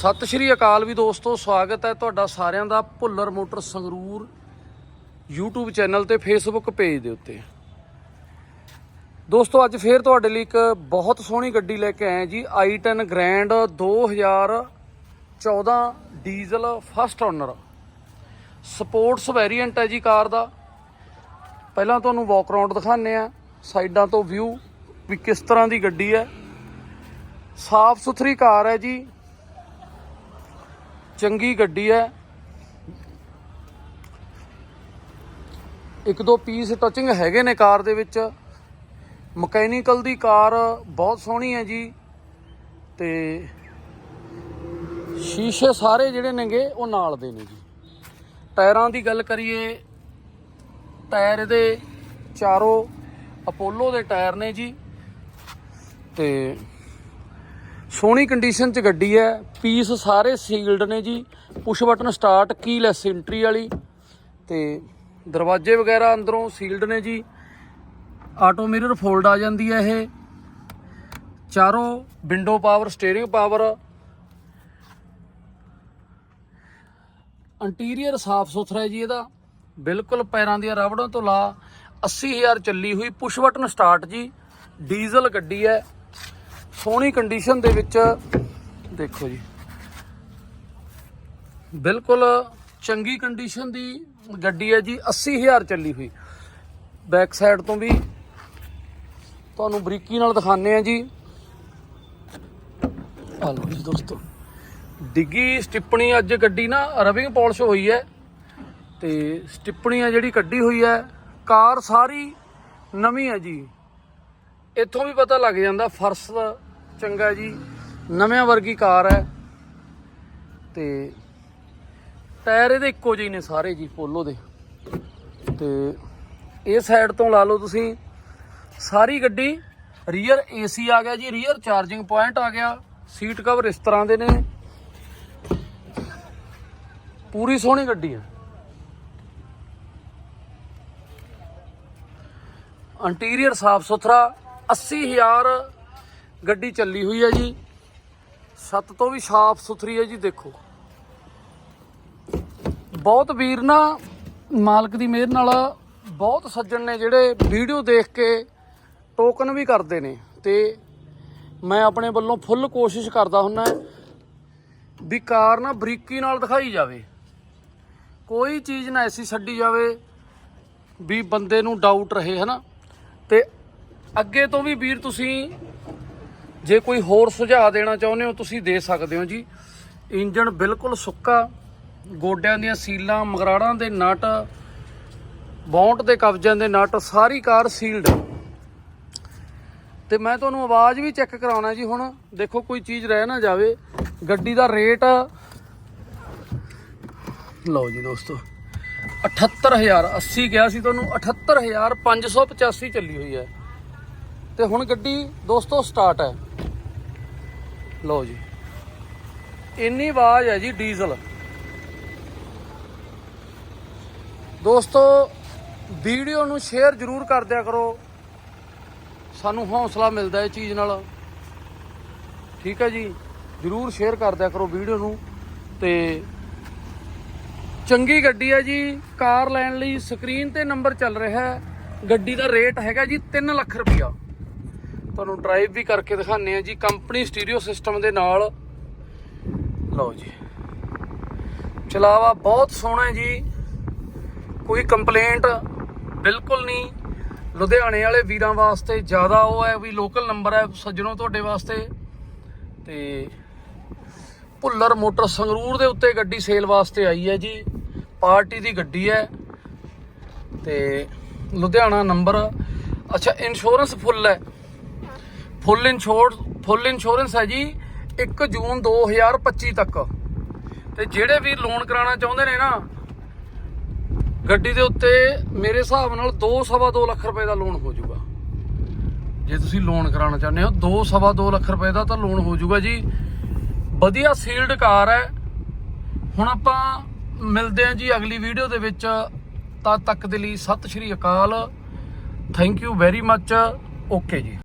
ਸਤਿ ਸ਼੍ਰੀ ਅਕਾਲ ਵੀ ਦੋਸਤੋ, ਸਵਾਗਤ ਹੈ ਤੁਹਾਡਾ ਸਾਰਿਆਂ ਦਾ Bhullar motor Sangrur YouTube channel ਤੇ Facebook ਪੇਜ ਦੇ ਉੱਤੇ। ਦੋਸਤੋ, ਅੱਜ ਫੇਰ ਤੁਹਾਡੇ ਲਈ ਇੱਕ ਬਹੁਤ ਸੋਹਣੀ ਗੱਡੀ ਲੈ ਕੇ ਆਏ ਹਾਂ ਜੀ, i10 grand 2014 diesel first owner sports variant ਹੈ ਜੀ ਕਾਰ ਦਾ। ਪਹਿਲਾਂ ਤੁਹਾਨੂੰ ਵਾਕ ਅਰਾਊਂਡ ਦਿਖਾਉਂਦੇ ਆ ਸਾਈਡਾਂ ਤੋਂ ਵਿਊ ਵੀ ਕਿਸ ਤਰ੍ਹਾਂ ਦੀ ਗੱਡੀ ਹੈ। ਸਾਫ਼ ਸੁਥਰੀ ਕਾਰ ਹੈ ਜੀ। ਚੰਗੀ ਗੱਡੀ ਹੈ। ਇੱਕ ਦੋ ਪੀਸ ਟੱਚਿੰਗ ਹੈਗੇ ਨੇ ਕਾਰ ਦੇ ਵਿੱਚ। ਮਕੈਨੀਕਲ ਦੀ ਕਾਰ ਬਹੁਤ ਸੋਹਣੀ ਹੈ ਜੀ। ਤੇ ਸ਼ੀਸ਼ੇ ਸਾਰੇ ਜਿਹੜੇ ਨੇਗੇ ਉਹ ਨਾਲ ਦੇ ਨੇ ਜੀ। ਟਾਇਰਾਂ ਦੀ ਗੱਲ ਕਰੀਏ, ਟਾਇਰ ਦੇ ਚਾਰੋਂ ਅਪੋਲੋ ਦੇ ਟਾਇਰ ਨੇ ਜੀ। ਤੇ ਸੋਹਣੀ ਕੰਡੀਸ਼ਨ 'ਚ ਗੱਡੀ ਹੈ। ਪੀਸ ਸਾਰੇ ਸੀਲਡ ਨੇ ਜੀ। Push button start keyless entry ਵਾਲੀ। ਤੇ ਦਰਵਾਜ਼ੇ ਵਗੈਰਾ ਅੰਦਰੋਂ ਸੀਲਡ ਨੇ ਜੀ। ਆਟੋ ਮਿਰਰ ਫੋਲਡ ਆ ਜਾਂਦੀ ਹੈ ਇਹ। ਚਾਰੋਂ window power steering power interior ਸਾਫ਼ ਸੁਥਰਾ ਹੈ ਜੀ ਇਹਦਾ। ਬਿਲਕੁਲ ਪੈਰਾਂ ਦੀਆਂ ਰਬੜਾਂ ਤੋਂ ਲਾ 80000 ਚੱਲੀ ਹੋਈ ਪੁਸ਼ ਬਟਨ ਸਟਾਰਟ ਜੀ। ਡੀਜ਼ਲ ਗੱਡੀ ਹੈ। ਸੋਹਣੀ ਕੰਡੀਸ਼ਨ ਦੇ ਵਿੱਚ ਦੇਖੋ ਜੀ। ਬਿਲਕੁਲ ਚੰਗੀ ਕੰਡੀਸ਼ਨ ਦੀ ਗੱਡੀ ਹੈ ਜੀ 80000 ਚੱਲੀ ਹੋਈ। ਬੈਕ ਸਾਈਡ ਤੋਂ ਵੀ ਤੁਹਾਨੂੰ ਬਰੀਕੀ ਨਾਲ ਦਿਖਾਣੇ ਆ ਜੀ। ਆ ਲਓ ਜੀ ਦੋਸਤੋ। ਡਿੱਗੀ ਸਟਿੱਪਣੀ ਅੱਜ ਗੱਡੀ ਨਾ ਰਬਿੰਗ ਪਾਲਿਸ਼ ਹੋਈ ਹੈ। ਤੇ ਸਟਿੱਪਣੀ ਆ ਜਿਹੜੀ ਕੱਢੀ ਹੋਈ ਹੈ, ਕਾਰ ਸਾਰੀ ਨਵੀਂ ਹੈ ਜੀ। ਇੱਥੋਂ ਵੀ ਪਤਾ ਲੱਗ ਜਾਂਦਾ ਫਰਸ਼ ਚੰਗਾ ਜੀ। ਨਵਿਆਂ ਵਰਗੀ ਕਾਰ ਹੈ। ਤੇ ਟਾਇਰ ਇਹਦੇ ਇੱਕੋ ਜਿਹੇ ਨੇ ਸਾਰੇ ਜੀ, ਪੋਲੋ ਦੇ। ਤੇ ਇਹ ਸਾਈਡ ਤੋਂ ਲਾ ਲਓ ਤੁਸੀਂ, ਸਾਰੀ ਗੱਡੀ ਰੀਅਰ ਏਸੀ ਆ ਗਿਆ ਜੀ ਰੀਅਰ ਚਾਰਜਿੰਗ ਪੁਆਇੰਟ ਆ ਗਿਆ। ਸੀਟ ਕਵਰ ਇਸ ਤਰ੍ਹਾਂ ਦੇ ਨੇ। ਪੂਰੀ ਸੋਹਣੀ ਗੱਡੀ ਹੈ। ਇੰਟੀਰੀਅਰ ਸਾਫ਼ ਸੁਥਰਾ 80000 ਗੱਡੀ ਚੱਲੀ ਹੋਈ ਹੈ ਜੀ। ਛੱਤ ਤੋਂ ਵੀ ਸਾਫ਼ ਸੁਥਰੀ ਹੈ ਜੀ, ਦੇਖੋ। ਬਹੁਤ ਵੀਰ ਨਾ, ਮਾਲਕ ਦੀ ਮਿਹਰ ਨਾਲ ਬਹੁਤ ਸੱਜਣ ਨੇ ਜਿਹੜੇ ਵੀਡੀਓ ਦੇਖ ਕੇ ਟੋਕਨ ਵੀ ਕਰਦੇ ਨੇ। ਤੇ ਮੈਂ ਆਪਣੇ ਵੱਲੋਂ ਫੁੱਲ ਕੋਸ਼ਿਸ਼ ਕਰਦਾ ਹੁੰਨਾ ਵੀ ਕਾਰ ਨਾ ਬਰੀਕੀ ਨਾਲ ਦਿਖਾਈ ਜਾਵੇ। ਕੋਈ ਚੀਜ਼ ਨਾ ਐਸੀ ਛੱਡੀ ਜਾਵੇ ਵੀ ਬੰਦੇ ਨੂੰ ਡਾਊਟ ਰਹੇ, ਹਨਾ? ਤੇ ਅੱਗੇ ਤੋਂ ਵੀ ਵੀਰ ਤੁਸੀਂ ਜੇ ਕੋਈ ਹੋਰ ਸੁਝਾਅ ਦੇਣਾ ਚਾਹੁੰਦੇ ਹੋ, ਤੁਸੀਂ ਦੇ ਸਕਦੇ ਹੋ ਜੀ। ਇੰਜਣ ਬਿਲਕੁਲ ਸੁੱਕਾ, ਗੋਡਿਆਂ ਦੀਆਂ ਸੀਲਾਂ, ਮਗਰਾੜਾਂ ਦੇ ਨਟ, ਬੌਂਟ ਦੇ ਕਬਜਿਆਂ ਦੇ ਨਟ, ਸਾਰੀ ਕਾਰ ਸੀਲਡ। ਤੇ ਮੈਂ ਤੁਹਾਨੂੰ ਆਵਾਜ਼ ਵੀ ਚੈੱਕ ਕਰਾਉਣਾ ਜੀ ਹੁਣ। ਦੇਖੋ, ਕੋਈ ਚੀਜ਼ ਰਹਿ ਨਾ ਜਾਵੇ। ਗੱਡੀ ਦਾ ਰੇਟ ਲਓ ਜੀ ਦੋਸਤੋ 78000 80 ਗਿਆ ਸੀ ਤੁਹਾਨੂੰ 78585 ਚੱਲੀ ਹੋਈ ਹੈ। ਤੇ ਹੁਣ ਗੱਡੀ ਦੋਸਤੋ ਸਟਾਰਟ ਹੈ। ਲਓ ਜੀ। ਇੰਨੀ ਆਵਾਜ਼ ਹੈ ਜੀ ਡੀਜ਼ਲ। ਦੋਸਤੋ, ਵੀਡੀਓ ਨੂੰ ਸ਼ੇਅਰ ਜ਼ਰੂਰ ਕਰ ਦਿਆ ਕਰੋ। ਸਾਨੂੰ ਹੌਸਲਾ ਮਿਲਦਾ ਇਹ ਚੀਜ਼ ਨਾਲ। ਠੀਕ ਹੈ ਜੀ। ਜ਼ਰੂਰ ਸ਼ੇਅਰ ਕਰ ਦਿਆ ਕਰੋ ਵੀਡੀਓ ਨੂੰ। ਤੇ ਚੰਗੀ ਗੱਡੀ ਹੈ ਜੀ। ਕਾਰ ਲੈਣ ਲਈ ਸਕਰੀਨ ਤੇ ਨੰਬਰ ਚੱਲ ਰਿਹਾ ਹੈ। ਗੱਡੀ ਦਾ ਰੇਟ ਹੈਗਾ ਜੀ 3 ਲੱਖ ਰੁਪਇਆ। ਤੁਹਾਨੂੰ ਡਰਾਈਵ ਵੀ ਕਰਕੇ ਦਿਖਾਣੇ ਆ ਜੀ ਕੰਪਨੀ ਸਟੀਰੀਓ ਸਿਸਟਮ ਦੇ ਨਾਲ। ਲਓ ਜੀ। ਚਲਾਵਾ ਬਹੁਤ ਸੋਹਣਾ ਹੈ ਜੀ। ਕੋਈ ਕੰਪਲੇਂਟ ਬਿਲਕੁਲ ਨਹੀਂ। ਲੁਧਿਆਣੇ ਵਾਲੇ ਵੀਰਾਂ ਵਾਸਤੇ ਜ਼ਿਆਦਾ ਉਹ ਹੈ ਵੀ ਲੋਕਲ ਨੰਬਰ ਹੈ, ਸੱਜਣੋ ਤੁਹਾਡੇ ਵਾਸਤੇ। ਤੇ ਭੁੱਲਰ ਮੋਟਰ ਸੰਗਰੂਰ ਦੇ ਉੱਤੇ ਗੱਡੀ ਸੇਲ ਵਾਸਤੇ ਆਈ ਹੈ ਜੀ। ਪਾਰਟੀ ਦੀ ਗੱਡੀ ਹੈ। ਤੇ ਲੁਧਿਆਣਾ ਨੰਬਰ ਅੱਛਾ ਇੰਸ਼ੋਰੈਂਸ ਫੁੱਲ ਹੈ। ਫੁੱਲ ਇੰਸ਼ੋਰ ਫੁੱਲ ਇੰਸ਼ੋਰੈਂਸ ਹੈ ਜੀ 1 ਜੂਨ 2025 ਤੱਕ। ਤੇ ਜਿਹੜੇ ਵੀ ਲੋਨ ਕਰਾਉਣਾ ਚਾਹੁੰਦੇ ਨੇ ਨਾ, ਗੱਡੀ ਦੇ ਉੱਤੇ ਮੇਰੇ ਹਿਸਾਬ ਨਾਲ 2 ਸਵਾ 2 ਲੱਖ ਰੁਪਏ ਦਾ ਲੋਨ ਹੋ ਜਾਊਗਾ। ਜੇ ਤੁਸੀਂ ਲੋਨ ਕਰਾਉਣਾ ਚਾਹੁੰਦੇ ਹੋ 2 ਸਵਾ 2 ਲੱਖ ਰੁਪਏ ਦਾ ਤਾਂ ਲੋਨ ਹੋ ਜਾਊਗਾ ਜੀ। ਵਧੀਆ ਸੀਲਡ ਕਾਰ ਹੈ। ਹੁਣ ਆਪਾਂ ਮਿਲਦੇ ਹਾਂ ਜੀ ਅਗਲੀ ਵੀਡੀਓ ਦੇ ਵਿੱਚ। ਤਦ ਤੱਕ ਦੇ ਲਈ ਸਤਿ ਸ਼੍ਰੀ ਅਕਾਲ। Thank you very much okay ਜੀ।